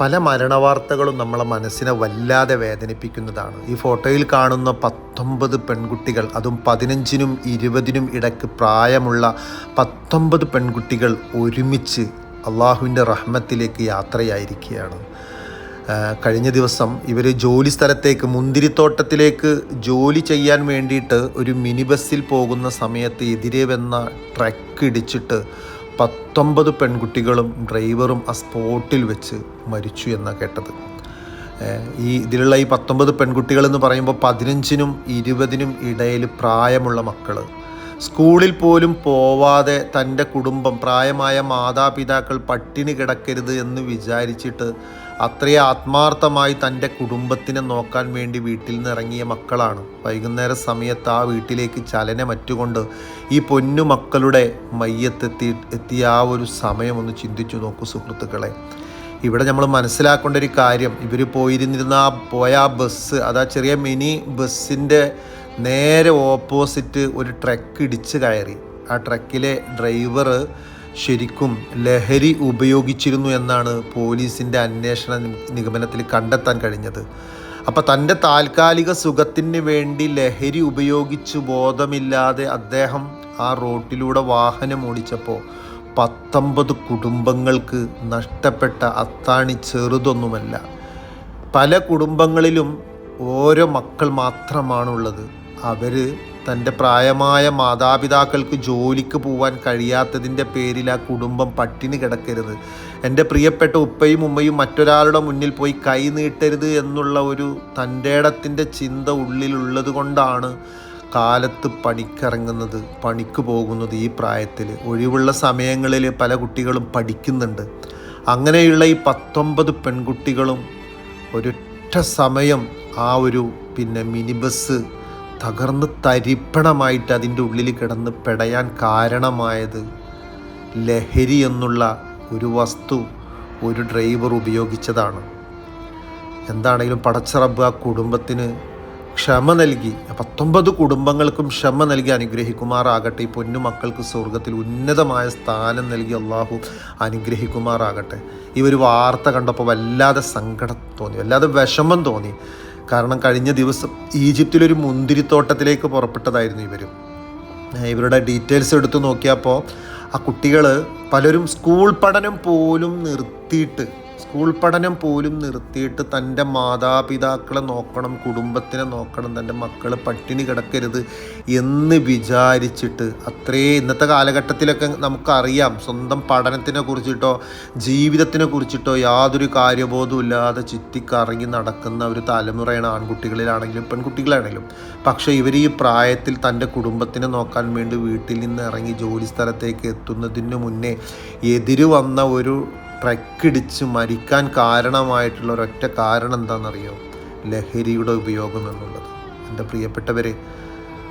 പല മരണവാർത്തകളും നമ്മളെ മനസ്സിനെ വല്ലാതെ വേദനിപ്പിക്കുന്നതാണ്. ഈ ഫോട്ടോയിൽ കാണുന്ന പത്തൊമ്പത് പെൺകുട്ടികൾ അതും പതിനഞ്ചിനും ഇരുപതിനും ഇടയ്ക്ക് പ്രായമുള്ള പത്തൊമ്പത് പെൺകുട്ടികൾ ഒരുമിച്ച് അള്ളാഹുവിന്റെ റഹ്മത്തിലേക്ക് യാത്രയായിരിക്കുകയാണ്. കഴിഞ്ഞ ദിവസം ഇവർ ജോലി സ്ഥലത്തേക്ക് മുന്തിരിത്തോട്ടത്തിലേക്ക് ജോലി ചെയ്യാൻ വേണ്ടിയിട്ട് ഒരു മിനി ബസ്സിൽ പോകുന്ന സമയത്ത് എതിരെ വന്ന ട്രക്ക് ഇടിച്ചിട്ട് പത്തൊമ്പത് പെൺകുട്ടികളും ഡ്രൈവറും ആ സ്പോട്ടിൽ വെച്ച് മരിച്ചു എന്നാണ് കേട്ടത്. ഈ ഇതിലുള്ള ഈ പത്തൊമ്പത് പെൺകുട്ടികൾ എന്ന് പറയുമ്പോൾ പതിനഞ്ചിനും ഇരുപതിനും ഇടയിൽ പ്രായമുള്ള മക്കൾ സ്കൂളിൽ പോലും പോവാതെ തന്റെ കുടുംബം പ്രായമായ മാതാപിതാക്കൾ പട്ടിണി കിടക്കരുത് എന്ന് വിചാരിച്ചിട്ട് അത്രയും ആത്മാർത്ഥമായി തന്റെ കുടുംബത്തിനെ നോക്കാൻ വേണ്ടി വീട്ടിൽ നിന്ന് ഇറങ്ങിയ മക്കളാണ്. വൈകുന്നേര സമയത്ത് ആ വീട്ടിലേക്ക് ചലനമറ്റുകൊണ്ട് ഈ പൊന്നു മക്കളുടെ മയ്യത്തെത്തി എത്തിയ ആ ഒരു സമയം ഒന്ന് ചിന്തിച്ചു നോക്കൂ സുഹൃത്തുക്കളെ. ഇവിടെ നമ്മൾ മനസ്സിലാക്കേണ്ട ഒരു കാര്യം ഇവർ പോയിരുന്നിരുന്ന ആ പോയ ആ ബസ് അതാ ചെറിയ മിനി ബസ്സിന്റെ നേരെ ഓപ്പോസിറ്റ് ഒരു ട്രക്ക് ഇടിച്ച് കയറി. ആ ട്രക്കിലെ ഡ്രൈവർ ശരിക്കും ലഹരി ഉപയോഗിച്ചിരുന്നു എന്നാണ് പോലീസിന്റെ അന്വേഷണ നിഗമനത്തിൽ കണ്ടെത്താൻ കഴിഞ്ഞത്. അപ്പോൾ തന്റെ താൽക്കാലിക സുഖത്തിന് വേണ്ടി ലഹരി ഉപയോഗിച്ച് ബോധമില്ലാതെ അദ്ദേഹം ആ റോട്ടിലൂടെ വാഹനം ഓടിച്ചപ്പോൾ പത്തൊമ്പത് കുടുംബങ്ങൾക്ക് നഷ്ടപ്പെട്ട അത്താണി ചെറുതൊന്നുമല്ല. പല കുടുംബങ്ങളിലും ഓരോ മക്കൾ മാത്രമാണുള്ളത്. അവർ തന്റെ പ്രായമായ മാതാപിതാക്കൾക്ക് ജോലിക്ക് പോവാൻ കഴിയാത്തതിന്റെ പേരിൽ ആ കുടുംബം പട്ടിണി കിടക്കരുത്. എന്റെ പ്രിയപ്പെട്ട ഉപ്പയും ഉമ്മയും മറ്റൊരാളുടെ മുന്നിൽ പോയി കൈ നീട്ടരുത് എന്നുള്ള ഒരു തന്റെ ഇടത്തിന്റെ ചിന്ത ഉള്ളിലുള്ളത് കൊണ്ടാണ് കാലത്ത് പണിക്കിറങ്ങുന്നത് പണിക്ക് പോകുന്നത് ഈ പ്രായത്തിൽ. ഒഴിവുള്ള സമയങ്ങളിൽ പല കുട്ടികളും പഠിക്കുന്നുണ്ട്. അങ്ങനെയുള്ള ഈ പത്തൊമ്പത് പെൺകുട്ടികളും ഒരൊറ്റ സമയം ആ ഒരു പിന്നെ മിനി ബസ് തകർന്ന് തരിപ്പണമായിട്ട് അതിന്റെ ഉള്ളിൽ കിടന്ന് പെടയാൻ കാരണമായത് ലഹരി എന്നുള്ള ഒരു വസ്തു ഒരു ഡ്രൈവർ ഉപയോഗിച്ചതാണ്. എന്താണെങ്കിലും പടച്ചറബ് ആ കുടുംബത്തിന് ക്ഷമ നൽകി. പത്തൊമ്പത് കുടുംബങ്ങൾക്കും ക്ഷമ നൽകി അനുഗ്രഹിക്കുമാറാകട്ടെ. ഈ പൊന്നു മക്കൾക്ക് സ്വർഗത്തിൽ ഉന്നതമായ സ്ഥാനം നൽകി അള്ളാഹു അനുഗ്രഹിക്കുമാറാകട്ടെ. ഈ ഒരു വാർത്ത കണ്ടപ്പോൾ വല്ലാതെ സങ്കടം തോന്നി. വല്ലാതെ വിഷമം തോന്നി. കാരണം കഴിഞ്ഞ ദിവസം ഈജിപ്തിലൊരു മുന്തിരിത്തോട്ടത്തിലേക്ക് പുറപ്പെട്ടതായിരുന്നു ഇവർ ഇവരുടെ ഡീറ്റെയിൽസ് എടുത്തു നോക്കിയപ്പോൾ ആ കുട്ടികൾ പലരും സ്കൂൾ പഠനം പോലും നിർത്തിയിട്ട് സ്കൂൾ പഠനം പോലും നിർത്തിയിട്ട് തന്റെ മാതാപിതാക്കളെ നോക്കണം കുടുംബത്തിനെ നോക്കണം തന്റെ മക്കൾ പട്ടിണി കിടക്കരുത് എന്ന് വിചാരിച്ചിട്ട് അത്രേ ഇന്നത്തെ കാലഘട്ടത്തിലൊക്കെ നമുക്കറിയാം. സ്വന്തം പഠനത്തിനെ കുറിച്ചിട്ടോ ജീവിതത്തിനെ കുറിച്ചിട്ടോ യാതൊരു കാര്യബോധവും ഇല്ലാതെ ചുറ്റിക്കറങ്ങി നടക്കുന്ന ഒരു തലമുറയാണ് ആൺകുട്ടികളിലാണെങ്കിലും പെൺകുട്ടികളാണെങ്കിലും. പക്ഷേ ഇവർ ഈ പ്രായത്തിൽ തന്റെ കുടുംബത്തിനെ നോക്കാൻ വേണ്ടി വീട്ടിൽ നിന്ന് ഇറങ്ങി ജോലി സ്ഥലത്തേക്ക് എത്തുന്നതിന് മുന്നേ എതിര് വന്ന ഒരു ട്രക്കിടിച്ച് മരിക്കാൻ കാരണമായിട്ടുള്ള ഒരൊറ്റ കാരണം എന്താണെന്നറിയോ? ലഹരിയുടെ ഉപയോഗം എന്നുള്ളത്. എന്റെ പ്രിയപ്പെട്ടവരെ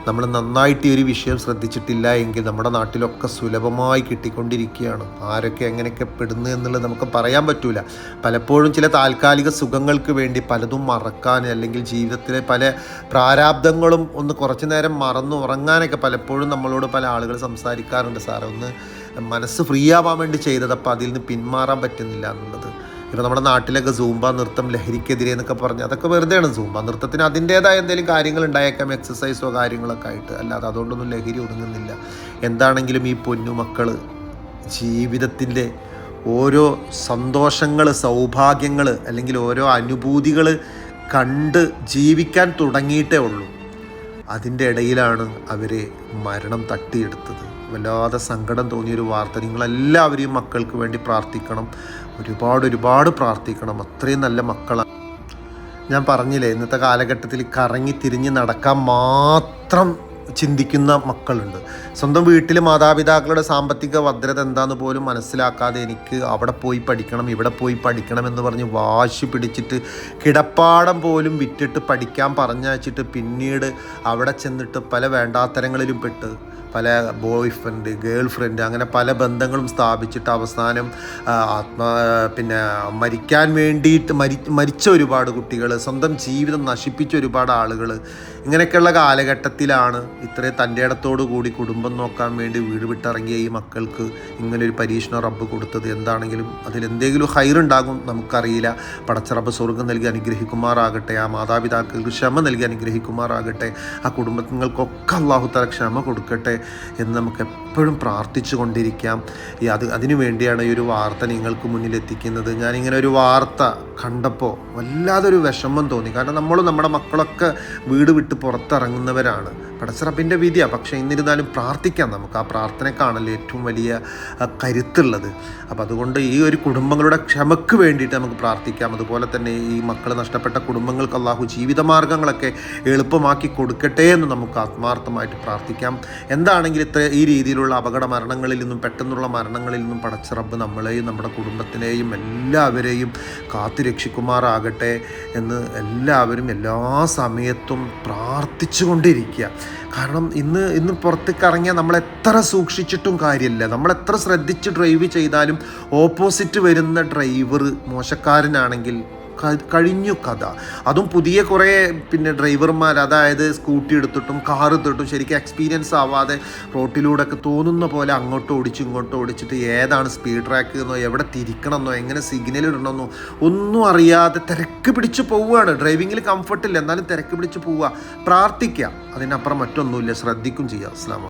നമ്മൾ നന്നായിട്ട് ഈ ഒരു വിഷയം ശ്രദ്ധിച്ചിട്ടില്ല എങ്കിൽ നമ്മുടെ നാട്ടിലൊക്കെ സുലഭമായി കിട്ടിക്കൊണ്ടിരിക്കുകയാണ്. ആരൊക്കെ എങ്ങനെയൊക്കെ പെടുന്നു എന്നുള്ളത് നമുക്ക് പറയാൻ പറ്റൂല. പലപ്പോഴും ചില താൽക്കാലിക സുഖങ്ങൾക്ക് വേണ്ടി പലതും മറക്കാൻ അല്ലെങ്കിൽ ജീവിതത്തിലെ പല പ്രാരാബ്ദങ്ങളും ഒന്ന് കുറച്ചു നേരം മറന്നു ഉറങ്ങാനൊക്കെ പലപ്പോഴും നമ്മളോട് പല ആളുകൾ സംസാരിക്കാറുണ്ട്. സാറേ ഒന്ന് മനസ്സ് ഫ്രീ ആവാൻ വേണ്ടി ചെയ്തത് അപ്പോൾ അതിൽ നിന്ന് പിന്മാറാൻ പറ്റുന്നില്ല എന്നുള്ളത്. ഇപ്പോൾ നമ്മുടെ നാട്ടിലൊക്കെ സൂംബ നൃത്തം ലഹരിക്കെതിരെ എന്നൊക്കെ പറഞ്ഞ് അതൊക്കെ വെറുതെയാണ് സൂംബ നൃത്തത്തിന് അതിന്റേതായ എന്തെങ്കിലും കാര്യങ്ങൾ ഉണ്ടായേക്കാം എക്സസൈസോ കാര്യങ്ങളൊക്കെ ആയിട്ട്. അല്ലാതെ അതുകൊണ്ടൊന്നും ലഹരി ഒതുങ്ങുന്നില്ല. എന്താണെങ്കിലും ഈ പൊന്നു മക്കൾ ജീവിതത്തിന്റെ ഓരോ സന്തോഷങ്ങൾ സൗഭാഗ്യങ്ങൾ അല്ലെങ്കിൽ ഓരോ അനുഭൂതികൾ കണ്ട് ജീവിക്കാൻ തുടങ്ങിയിട്ടേ ഉള്ളൂ. അതിന്റെ ഇടയിലാണ് അവരെ മരണം തട്ടിയെടുത്തത്. വല്ലാതെ സങ്കടം തോന്നിയൊരു വാർത്ത. നിങ്ങളെല്ലാവരെയും മക്കൾക്ക് വേണ്ടി പ്രാർത്ഥിക്കണം. ഒരുപാട് ഒരുപാട് പ്രാർത്ഥിക്കണം. അത്രയും നല്ല മക്കളാണ് ഞാൻ പറഞ്ഞില്ലേ ഇന്നത്തെ കാലഘട്ടത്തിൽ കറങ്ങി തിരിഞ്ഞ് നടക്കാൻ മാത്രം ചിന്തിക്കുന്ന മക്കളുണ്ട്. സ്വന്തം വീട്ടിൽ മാതാപിതാക്കളുടെ സാമ്പത്തിക ഭദ്രത എന്താന്ന് പോലും മനസ്സിലാക്കാതെ എനിക്ക് അവിടെ പോയി പഠിക്കണം ഇവിടെ പോയി പഠിക്കണം എന്ന് പറഞ്ഞ് വാശി പിടിച്ചിട്ട് കിടപ്പാടം പോലും വിറ്റിട്ട് പഠിക്കാൻ പറഞ്ഞയച്ചിട്ട് പിന്നീട് അവിടെ ചെന്നിട്ട് പല വേണ്ടാത്തരങ്ങളിലും പെട്ട് പല ബോയ് ഫ്രണ്ട് ഗേൾ ഫ്രണ്ട് അങ്ങനെ പല ബന്ധങ്ങളും സ്ഥാപിച്ചിട്ട് അവസാനം ആത്മ പിന്നെ മരിക്കാൻ വേണ്ടിയിട്ട് മരി മരിച്ച ഒരുപാട് കുട്ടികൾ സ്വന്തം ജീവിതം നശിപ്പിച്ച ഒരുപാട് ആളുകൾ ഇങ്ങനെയൊക്കെയുള്ള കാലഘട്ടത്തിലാണ് ഇത്രയും തന്റെ ഇടത്തോടു കൂടി കുടുംബം നോക്കാൻ വേണ്ടി വീട് വിട്ടിറങ്ങിയ ഈ മക്കൾക്ക് ഇങ്ങനൊരു പരീക്ഷണ റബ്ബ് കൊടുത്തത്. എന്താണെങ്കിലും അതിലെന്തെങ്കിലും ഹൈറുണ്ടാകും നമുക്കറിയില്ല. പടച്ച റബ്ബ് സ്വർഗം നൽകി അനുഗ്രഹിക്കുമാറാകട്ടെ ആ മാതാപിതാക്കൾക്ക് ക്ഷമ നൽകി അനുഗ്രഹിക്കുമാറാകട്ടെ ആ കുടുംബങ്ങൾക്കൊക്കെ അള്ളാഹുത്തല തല ക്ഷമ കൊടുക്കട്ടെ. എന്ന് നമുക്ക് എപ്പോഴും പ്രാർത്ഥിച്ചു കൊണ്ടിരിക്കാം. ഈ അത് അതിനു വേണ്ടിയാണ് ഈ ഒരു വാർത്ത നിങ്ങൾക്ക് മുന്നിൽ എത്തിക്കുന്നത്. ഞാനിങ്ങനെ ഒരു വാർത്ത കണ്ടപ്പോൾ വല്ലാതൊരു വിഷമം തോന്നി. കാരണം നമ്മളും നമ്മുടെ മക്കളൊക്കെ വീട് വിട്ട് പുറത്തിറങ്ങുന്നവരാണ്. പടച്ചിറപ്പിന്റെ വിധിയാണ് പക്ഷേ എന്നിരുന്നാലും പ്രാർത്ഥിക്കാം നമുക്ക്. ആ പ്രാർത്ഥനക്കാണല്ലോ ഏറ്റവും വലിയ കരുത്തുള്ളത്. അപ്പോൾ അതുകൊണ്ട് ഈ ഒരു കുടുംബങ്ങളുടെ ക്ഷമക്ക് വേണ്ടിയിട്ട് നമുക്ക് പ്രാർത്ഥിക്കാം. അതുപോലെ തന്നെ ഈ മക്കൾ നഷ്ടപ്പെട്ട കുടുംബങ്ങൾക്ക് അള്ളാഹു ജീവിതമാർഗങ്ങളൊക്കെ എളുപ്പമാക്കി കൊടുക്കട്ടെ എന്ന് നമുക്ക് ആത്മാർത്ഥമായിട്ട് പ്രാർത്ഥിക്കാം. എന്താണെങ്കിലും ഇത്ര ഈ രീതിയിലുള്ള അപകട മരണങ്ങളിൽ നിന്നും പെട്ടെന്നുള്ള മരണങ്ങളിൽ നിന്നും പടച്ചിറബ് നമ്മളെയും നമ്മുടെ കുടുംബത്തിനെയും എല്ലാവരെയും കാത്തു രക്ഷിക്കുമാറാകട്ടെ എന്ന് എല്ലാവരും എല്ലാ സമയത്തും പ്രാർത്ഥിച്ചു കൊണ്ടിരിക്കുക കാരണം ഇന്ന് ഇന്ന് പുറത്തേക്ക് ഇറങ്ങിയാൽ നമ്മൾ എത്ര സൂക്ഷിച്ചിട്ടും കാര്യമില്ല. നമ്മൾ എത്ര ശ്രദ്ധിച്ച് ഡ്രൈവ് ചെയ്താലും ഓപ്പോസിറ്റ് വരുന്ന ഡ്രൈവർ മോശക്കാരനാണെങ്കിൽ കഴിഞ്ഞു കഥ. അതും പുതിയ കുറേ പിന്നെ ഡ്രൈവർമാർ അതായത് സ്കൂട്ടി എടുത്തിട്ടും കാർ എടുത്തിട്ടും ശരിക്കും എക്സ്പീരിയൻസ് ആവാതെ റോട്ടിലൂടെ ഒക്കെ തോന്നുന്ന പോലെ അങ്ങോട്ട് ഓടിച്ച് ഇങ്ങോട്ട് ഓടിച്ചിട്ട് ഏതാണ് സ്പീഡ് ട്രാക്ക് എന്നോ എവിടെ തിരിക്കണമെന്നോ എങ്ങനെ സിഗ്നൽ ഇടണമെന്നോ ഒന്നും അറിയാതെ തിരക്ക് പിടിച്ച് പോവുകയാണ്. ഡ്രൈവിങ്ങിൽ കംഫർട്ടില്ല എന്നാലും തിരക്ക് പിടിച്ച് പോവുക. പ്രാർത്ഥിക്കുക. അതിനപ്പുറം മറ്റൊന്നുമില്ല. ശ്രദ്ധിക്കും ചെയ്യുക അസ്ലാം